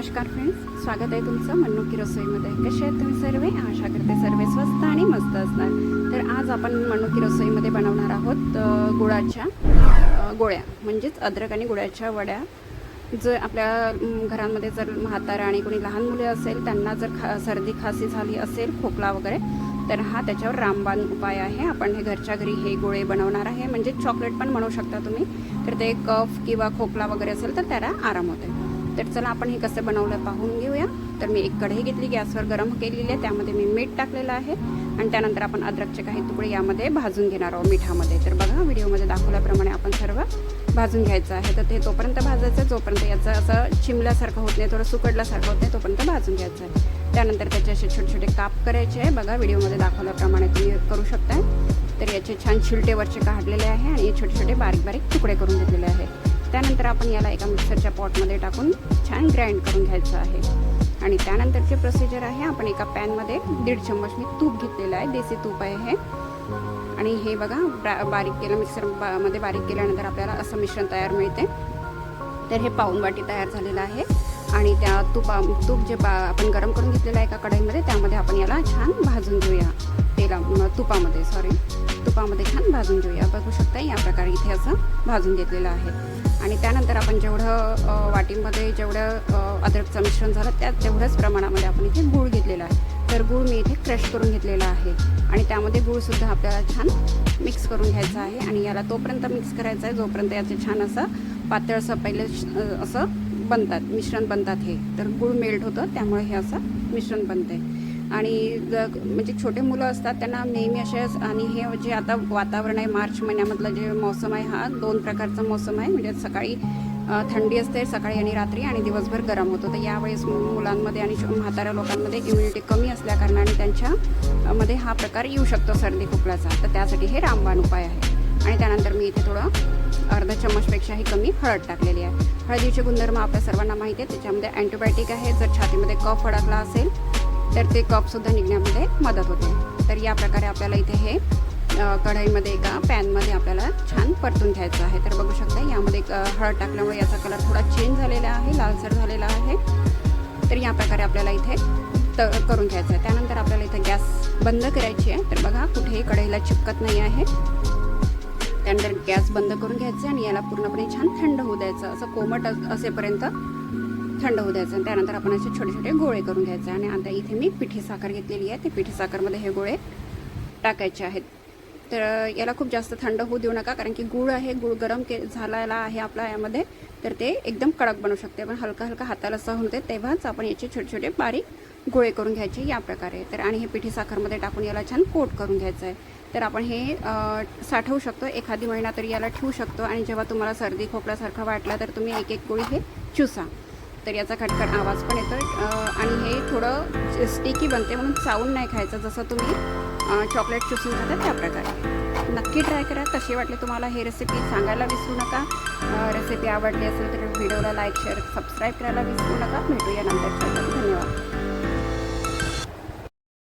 नमस्कार फ्रेंड्स स्वागत आहे तुमचं मन्नुकी रसोईमध्ये. कसे आहेत तुम्ही सर्व? आशा करते सर्व स्वस्त आणि मस्त असणार. तर आज आपण मन्नुकी रसोईमध्ये बनवणार आहोत गुळाच्या गोळ्या. म्हणजेच अद्रक आणि गुळाच्या वड्या. जर आपल्या घरांमध्ये जर म्हातारा आणि कोणी लहान मुले असेल त्यांना जर खा सर्दी खासी झाली असेल खोकला वगैरे तर हा त्याच्यावर रामबाण उपाय आहे. आपण हे घरच्या घरी हे गोळे बनवणार आहे. म्हणजे चॉकलेट पण बनवू शकता तुम्ही. तर ते कफ किंवा खोकला वगैरे असेल तर त्याला आराम होते तर चला आपण हे कसं बनवलं पाहून घेऊया. तर मी एक कढई घेतली गॅसवर गरम केलेली आहे. त्यामध्ये मी मीठ टाकलेलं आहे. आणि त्यानंतर आपण अद्रकचे काही तुकडे यामध्ये भाजून घेणार आहोत मिठामध्ये. तर बघा व्हिडिओमध्ये दाखवल्याप्रमाणे आपण सर्व भाजून घ्यायचं आहे. तर ते तोपर्यंत भाजायचं जोपर्यंत याचं असं चिमल्यासारखं होत नाही थोडं सुकडल्यासारखं होत नाही तोपर्यंत भाजून घ्यायचं आहे. त्यानंतर त्याचे असे छोटे छोटे काप करायचे आहे. बघा व्हिडिओमध्ये दाखवल्याप्रमाणे तुम्ही करू शकताय. तर याचे छान शिलटेवरचे काढलेले आहे आणि हे छोटे छोटे बारीक बारीक तुकडे करून घेतलेले आहे. त्यानंतर आपण याला एका मिक्सरच्या पॉटमध्ये टाकून छान ग्राइंड करून घ्यायचं आहे. आणि त्यानंतरचे प्रोसिजर आहे आपण एका पॅनमध्ये दीड चम्मच मी तूप घेतलेलं आहे देसी तूप आहे हे. आणि हे बघा बा बारीक केलं मिक्सर बा मध्ये बारीक केल्यानंतर आपल्याला असं मिश्रण तयार मिळते. तर हे पाऊन वाटी तयार झालेलं आहे. आणि त्या तुपा तूप जे बा आपण गरम करून घेतलेलं आहे एका कढईमध्ये त्यामध्ये आपण याला छान भाजून घेऊया. तुपामध्ये सॉरी तुपामध्ये छान भाजून घेऊया. बघू शकता या प्रकारे इथे असं भाजून घेतलेलं आहे. आणि त्यानंतर आपण जेवढं वाटीमध्ये जेवढं अद्रकचं मिश्रण झालं त्या तेवढ्याच प्रमाणामध्ये आपण इथे गूळ घेतलेला आहे. तर गूळ मी इथे क्रश करून घेतलेला आहे. आणि त्यामध्ये गूळसुद्धा आपल्याला छान मिक्स करून घ्यायचा आहे. आणि याला तोपर्यंत मिक्स करायचं आहे जोपर्यंत याचे छान असं पातळसं पहिले असं बनतात मिश्रण बनतात हे. तर गूळ मेल्ट होतं त्यामुळे हे असं मिश्रण बनते आणि म्हणजे छोटे मुलं असतात त्यांना नेहमी असे आणि हे जे आता वातावरण आहे मार्च महिन्यामधलं जे मौसम आहे हा दोन प्रकारचा मौसम आहे. म्हणजे सकाळी थंडी असते सकाळी आणि रात्री आणि दिवसभर गरम होतो. तर यावेळेस मु- मुलांमध्ये आणि म्हाताऱ्या लोकांमध्ये इम्युनिटी कमी असल्याकारणाने त्यांच्या मध्ये हा प्रकार येऊ शकतो सर्दी खोकल्याचा. तर त्यासाठी हे रामबाण उपाय आहे. आणि त्यानंतर मी इथे थोडं अर्धा चम्मचपेक्षाही कमी हळद टाकलेली आहे. हळदीचे गुणधर्म आपल्या सर्वांना माहिती आहे त्याच्यामध्ये अँटीबायोटिक आहे. जर छातीमध्ये कफ अडकला असेल तर ते कपसुद्धा निघण्यामध्ये मदत होते. तर या प्रकारे आपल्याला इथे हे कढईमध्ये एका पॅनमध्ये आपल्याला छान परतून घ्यायचं आहे. तर बघू शकता यामध्ये एक, हळद टाकल्यामुळे याचा कलर थोडा चेंज झालेला आहे लालसर झालेला आहे. तर या प्रकारे आपल्याला इथे त करून घ्यायचं आहे. त्यानंतर आपल्याला इथे गॅस बंद करायची आहे. तर बघा कुठेही कढईला चिपकत नाही आहे. त्यानंतर गॅस बंद करून घ्यायचं आणि याला पूर्णपणे छान थंड होऊ द्यायचं. असं कोमट अस- असेपर्यंत थंड होऊ द्यायचं आणि त्यानंतर आपण असे छोटे छोटे गोळे करून घ्यायचे आणि आता इथे मी पिठी साखर घेतलेली आहे. ते पिठी साखरमध्ये हे गोळे टाकायचे आहेत. तर याला खूप जास्त थंड होऊ देऊ नका कारण की गूळ आहे गूळ गरम के झालेला आहे आपला यामध्ये. तर ते एकदम कडक बनू शकते. पण हलका हलका हाताला सहन होते तेव्हाच आपण याचे छोटे छोटे बारीक गोळे करून घ्यायचे या प्रकारे. तर आणि हे पिठी साखरमध्ये टाकून याला छान कोट करून घ्यायचं आहे. तर आपण हे साठवू शकतो. एखादी महिना तरी याला ठेवू शकतो. आणि जेव्हा तुम्हाला सर्दी खोकल्यासारखं वाटला तर तुम्ही एक एक गोळी हे चुसा. तर याचा खटखट आवाज पण येतो आणि हे थोडं स्टिकी बनते म्हणून चावून नाही खायचं. जसं तुम्ही चॉकलेट चुसून खाता त्या प्रकारे. नक्की ट्राय करा. कशी वाटली तुम्हाला हे रेसिपी सांगायला विसरू नका. रेसिपी आवडली असेल तर व्हिडिओला लाईक शेअर सबस्क्राईब करायला विसरू नका. भेटूया नंतर धन्यवाद.